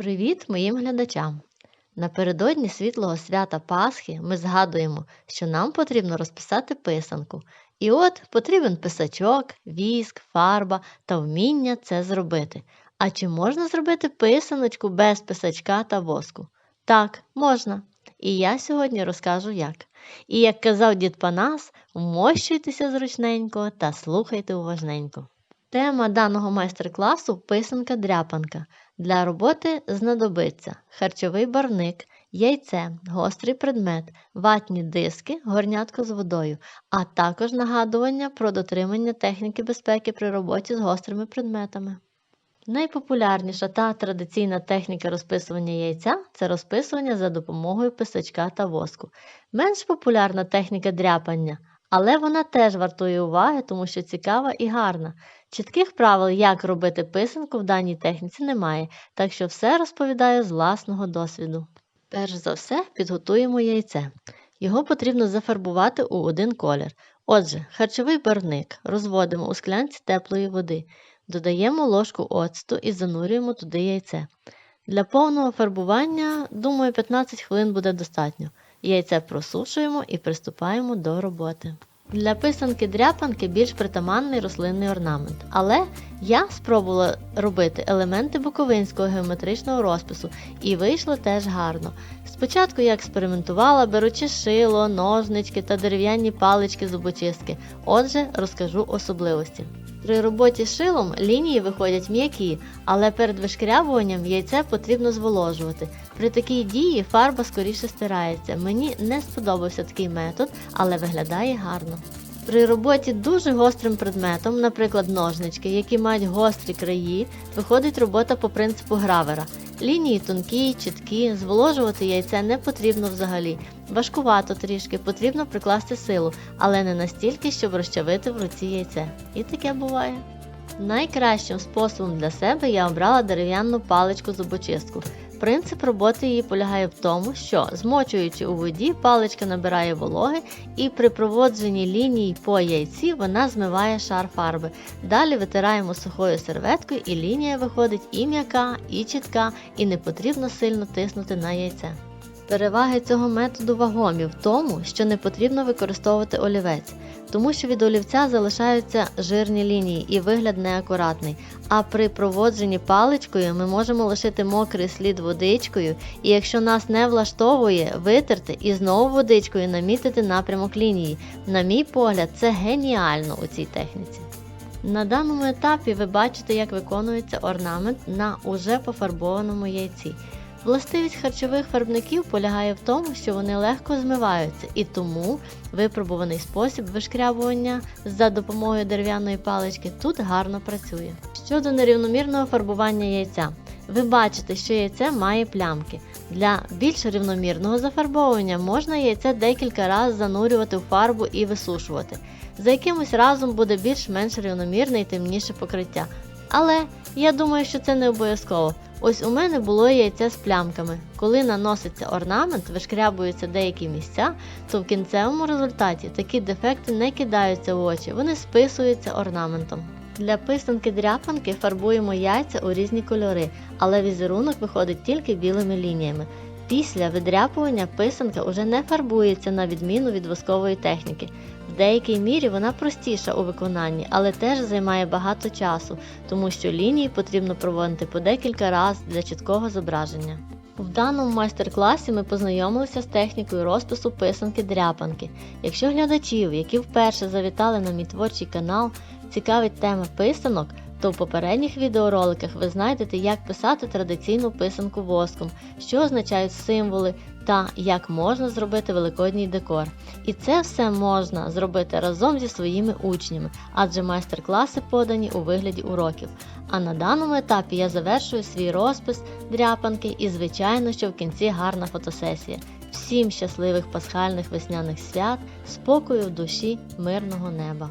Привіт моїм глядачам! Напередодні світлого свята Пасхи ми згадуємо, що нам потрібно розписати писанку. І от потрібен писачок, віск, фарба та вміння це зробити. А чи можна зробити писаночку без писачка та воску? Так, можна. І я сьогодні розкажу як. І як казав дід Панас, вмощуйтеся зручненько та слухайте уважненько. Тема даного майстер-класу писанка-дряпанка. Для роботи знадобиться харчовий барник, яйце, гострий предмет, ватні диски, горнятко з водою, а також нагадування про дотримання техніки безпеки при роботі з гострими предметами. Найпопулярніша та традиційна техніка розписування яйця це розписування за допомогою писачка та воску. Менш популярна техніка дряпання, але вона теж вартує уваги, тому що цікава і гарна. Чітких правил, як робити писанку в даній техніці немає, так що все розповідаю з власного досвіду. Перш за все, підготуємо яйце. Його потрібно зафарбувати у один колір. Отже, харчовий барник розводимо у склянці теплої води, додаємо ложку оцту і занурюємо туди яйце. Для повного фарбування, думаю, 15 хвилин буде достатньо. Яйце просушуємо і приступаємо до роботи. Для писанки-дряпанки більш притаманний рослинний орнамент, але я спробувала робити елементи буковинського геометричного розпису і вийшло теж гарно. Спочатку я експериментувала, беручи шило, ножнички та дерев'яні палички зубочистки. Отже, розкажу особливості. При роботі шилом лінії виходять м'які, але перед вишкрябуванням яйце потрібно зволожувати. При такій дії фарба скоріше стирається. Мені не сподобався такий метод, але виглядає гарно. При роботі дуже гострим предметом, наприклад, ножнички, які мають гострі краї, виходить робота по принципу гравера. Лінії тонкі, чіткі, зволожувати яйце не потрібно взагалі. Важкувато трішки, потрібно прикласти силу, але не настільки, щоб розчавити в руці яйце. І таке буває. Найкращим способом для себе я обрала дерев'яну паличку зубочистку. Принцип роботи її полягає в тому, що змочуючи у воді, паличка набирає вологи і при проводженні ліній по яйці вона змиває шар фарби. Далі витираємо сухою серветкою і лінія виходить і м'яка, і чітка, і не потрібно сильно тиснути на яйце. Переваги цього методу вагомі в тому, що не потрібно використовувати олівець, тому що від олівця залишаються жирні лінії і вигляд неакуратний. А при проводженні паличкою ми можемо лишити мокрий слід водичкою, і якщо нас не влаштовує, витерти і знову водичкою намітити напрямок лінії. На мій погляд, це геніально у цій техніці. На даному етапі ви бачите, як виконується орнамент на уже пофарбованому яйці. Властивість харчових фарбників полягає в тому, що вони легко змиваються, і тому випробуваний спосіб вишкрябування за допомогою дерев'яної палички тут гарно працює. Щодо нерівномірного фарбування яйця, ви бачите, що яйце має плямки. Для більш рівномірного зафарбовування можна яйце декілька разів занурювати в фарбу і висушувати. За якимось разом буде більш-менш рівномірне і темніше покриття. Але я думаю, що це не обов'язково. Ось у мене було яйце з плямками. Коли наноситься орнамент, вишкрябуються деякі місця, то в кінцевому результаті такі дефекти не кидаються в очі, вони списуються орнаментом. Для писанки-дряпанки фарбуємо яйця у різні кольори, але візерунок виходить тільки білими лініями. Після видряпування писанка уже не фарбується на відміну від воскової техніки. В деякій мірі вона простіша у виконанні, але теж займає багато часу, тому що лінії потрібно проводити по декілька разів для чіткого зображення. В даному майстер-класі ми познайомилися з технікою розпису писанки-дряпанки. Якщо глядачів, які вперше завітали на мій творчий канал, цікавить тема писанок, то в попередніх відеороликах ви знайдете, як писати традиційну писанку воском, що означають символи та як можна зробити великодній декор. І це все можна зробити разом зі своїми учнями, адже майстер-класи подані у вигляді уроків. А на даному етапі я завершую свій розпис дряпанки і, звичайно, що в кінці гарна фотосесія. Всім щасливих пасхальних весняних свят, спокою в душі, мирного неба!